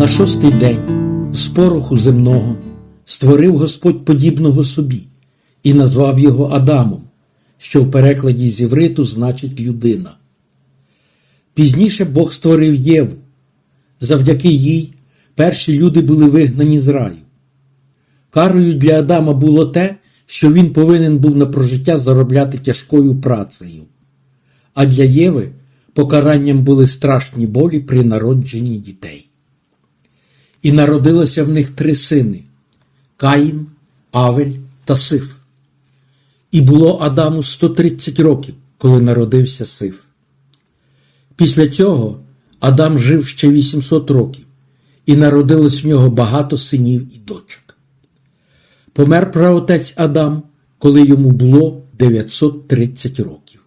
На шостий день з пороху земного створив Господь подібного собі і назвав його Адамом, що в перекладі з івриту значить людина. Пізніше Бог створив Єву. Завдяки їй перші люди були вигнані з раю. Карою для Адама було те, що він повинен був на прожиття заробляти тяжкою працею. А для Єви покаранням були страшні болі при народженні дітей. І народилося в них три сини Каїн, Авель та Сиф. І було Адаму 130 років, коли народився Сиф. Після цього Адам жив ще 800 років, і народилось в нього багато синів і дочок. Помер праотець Адам, коли йому було 930 років.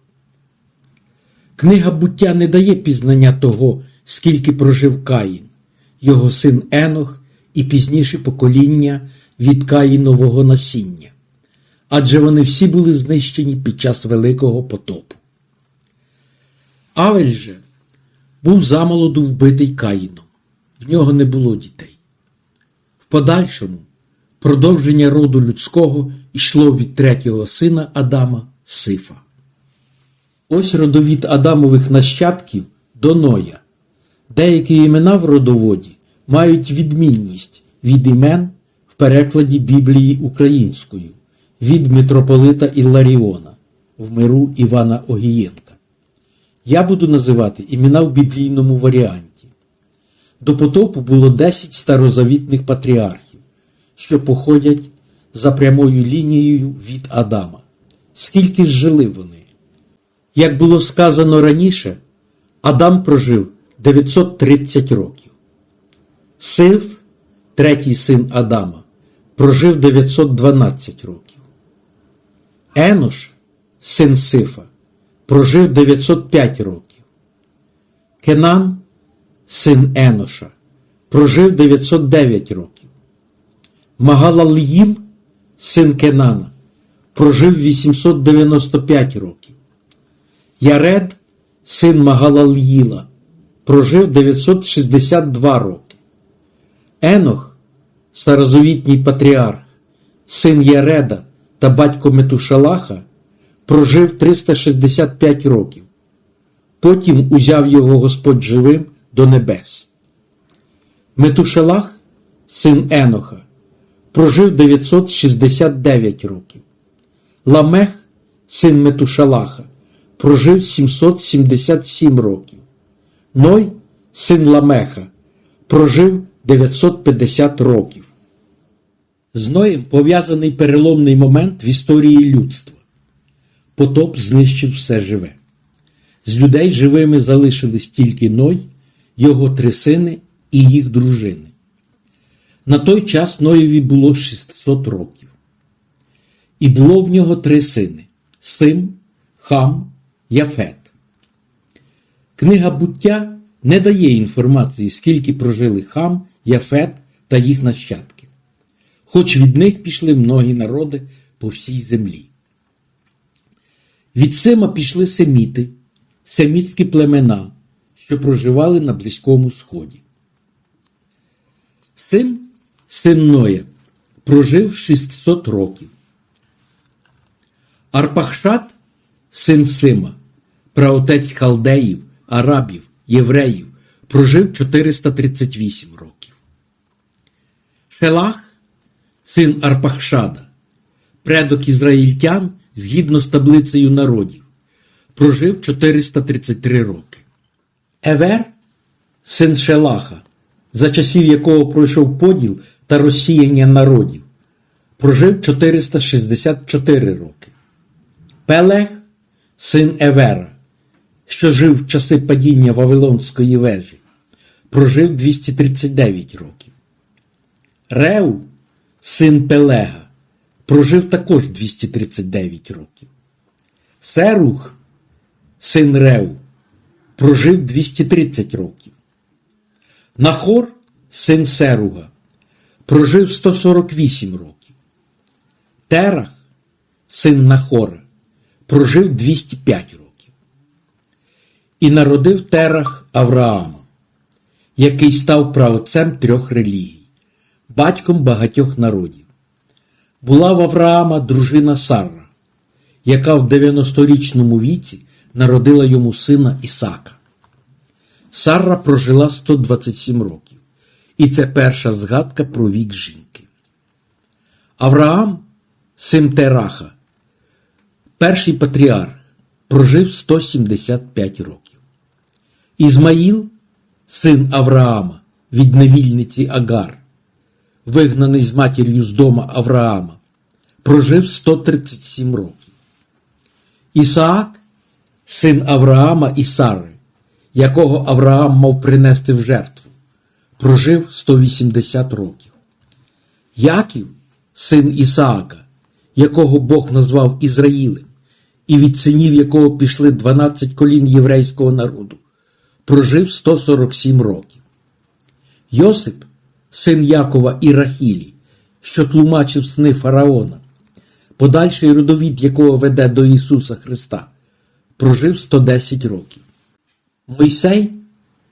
Книга буття не дає пізнання того, скільки прожив Каїн, його син Енох і пізніше покоління від Каїнового насіння, адже вони всі були знищені під час Великого потопу. Авель же був замолоду вбитий Каїном, в нього не було дітей. В подальшому продовження роду людського йшло від третього сина Адама Сифа. Ось родовід Адамових нащадків до Ноя. Деякі імена в родоводі мають відмінність від імен в перекладі Біблії українською від митрополита Ілларіона в миру Івана Огієнка. Я буду називати імена в біблійному варіанті. До потопу було 10 старозавітних патріархів, що походять за прямою лінією від Адама. Скільки ж жили вони? Як було сказано раніше, Адам прожив 930 років. Сив, третій син Адама, прожив 912 років. Енош, син Сифа, прожив 905 років. Кенан, син Еноша, прожив 909 років. Магалал'їл, син Кенана, прожив 895 років. Яред, син Магалал'їла, прожив 962 роки. Енох, старозавітній патріарх, син Яреда та батько Метушалаха, прожив 365 років. Потім узяв його Господь живим до небес. Метушалах, син Еноха, прожив 969 років. Ламех, син Метушалаха, прожив 777 років. Ной, син Ламеха, прожив 950 років. З Ноєм пов'язаний переломний момент в історії людства. Потоп знищив все живе. З людей живими залишились тільки Ной, його три сини і їх дружини. На той час Ноєві було 600 років. І було в нього три сини Сим, Хам, Яфет. Книга буття не дає інформації, скільки прожили Хам, Яфет та їх нащадки, хоч від них пішли многі народи по всій землі. Від Сима пішли семіти, семітські племена, що проживали на Близькому Сході. Сим, син Ноя, прожив 600 років. Арпахшат, син Сима, праотець халдеїв, арабів, євреїв, прожив 438 років. Шелах, син Арпахшада, предок ізраїльтян згідно з таблицею народів, прожив 433 роки. Евер, син Шелаха, за часів якого пройшов поділ та розсіяння народів, прожив 464 роки. Пелех, син Евера, що жив в часи падіння Вавилонської вежі, прожив 239 років. Реу, син Пелега, прожив також 239 років. Серух, син Реу, прожив 230 років. Нахор, син Серуга, прожив 148 років. Терах, син Нахора, прожив 205 років. І народив Терах Авраама. який став праотцем трьох релігій, батьком багатьох народів. Була в Авраама дружина Сарра, яка в 90-річному віці народила йому сина Ісака. Сарра прожила 127 років, і це перша згадка про вік жінки. Авраам, син Тераха, перший патріарх, прожив 175 років. Ізмаїл, син Авраама, від невільниці Агар, вигнаний з матір'ю з дома Авраама, прожив 137 років. Ісаак, син Авраама і Сари, якого Авраам мав принести в жертву, прожив 180 років. Яків, син Ісаака, якого Бог назвав Ізраїлем, і від синів якого пішли 12 колін єврейського народу, прожив 147 років. Йосип, син Якова і Рахілі, що тлумачив сни фараона, подальший родовід якого веде до Ісуса Христа, прожив 110 років. Мойсей,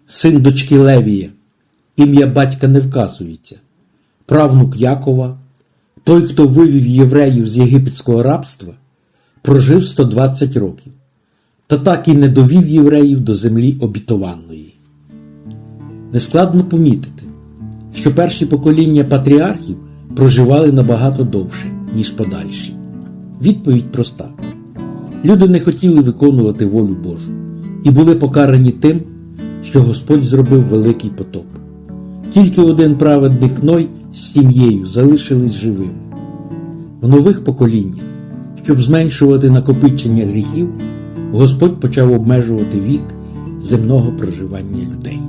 син дочки Левія, ім'я батька не вказується, правнук Якова, той, хто вивів євреїв з єгипетського рабства, прожив 120 років, та так і не довів євреїв до землі обітованої. Нескладно помітити, що перші покоління патріархів проживали набагато довше, ніж подальші. Відповідь проста: люди не хотіли виконувати волю Божу і були покарані тим, що Господь зробив великий потоп. Тільки один праведник Ной з сім'єю залишились живими. В нових поколіннях, щоб зменшувати накопичення гріхів, Господь почав обмежувати вік земного проживання людей.